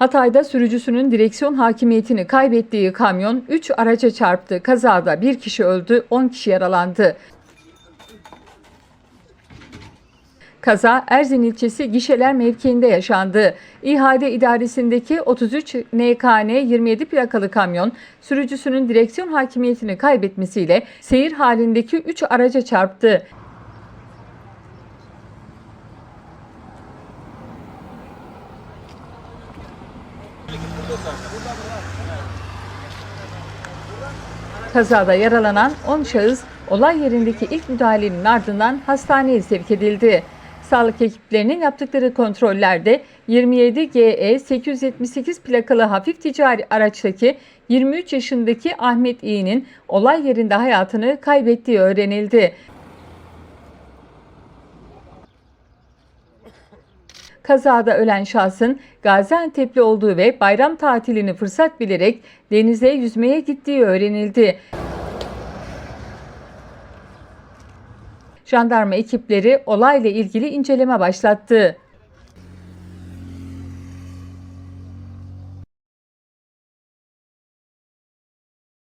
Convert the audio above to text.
Hatay'da sürücüsünün direksiyon hakimiyetini kaybettiği kamyon 3 araca çarptı. Kazada bir kişi öldü, 10 kişi yaralandı. Kaza Erzin ilçesi Gişeler mevkiinde yaşandı. İHA'de idaresindeki 33 NKN 27 plakalı kamyon sürücüsünün direksiyon hakimiyetini kaybetmesiyle seyir halindeki 3 araca çarptı. Kazada yaralanan 10 şahıs olay yerindeki ilk müdahalenin ardından hastaneye sevk edildi. Sağlık ekiplerinin yaptıkları kontrollerde 27 GE 878 plakalı hafif ticari araçtaki 23 yaşındaki Ahmet İ'nin olay yerinde hayatını kaybettiği öğrenildi. Kazada ölen şahsın Gaziantep'li olduğu ve bayram tatilini fırsat bilerek denize yüzmeye gittiği öğrenildi. Jandarma ekipleri olayla ilgili inceleme başlattı.